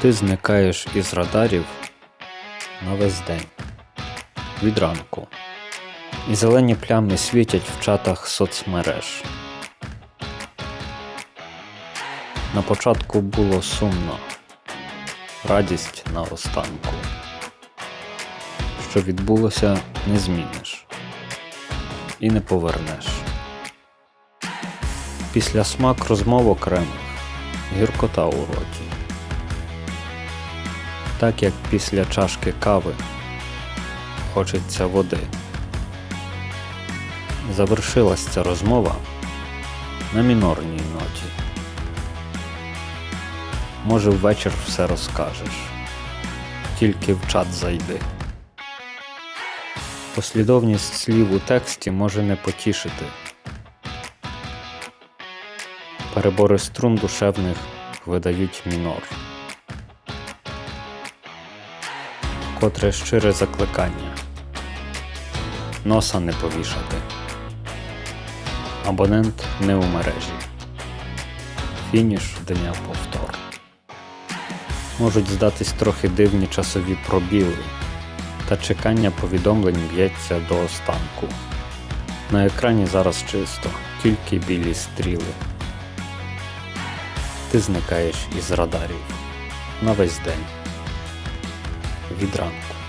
Ти зникаєш із радарів на весь день. Від ранку. І зелені плями світять в чатах соцмереж. На початку було сумно, радість на останку. Що відбулося, не зміниш і не повернеш. Після смак розмов окремих, гіркота у роті. Так як після чашки кави хочеться води. Завершилась ця розмова на мінорній ноті. Може, ввечір все розкажеш, тільки в чат зайди. Послідовність слів у тексті може не потішити. Перебори струн душевних видають мінор. Котре щире закликання. Носа не повішати. Абонент не у мережі. Фініш дня повтор. Можуть здатись трохи дивні часові пробіли, та чекання повідомлень б'ється до останку. На екрані зараз чисто, тільки білі стріли. Ти зникаєш із радарів на весь день. Від ранку.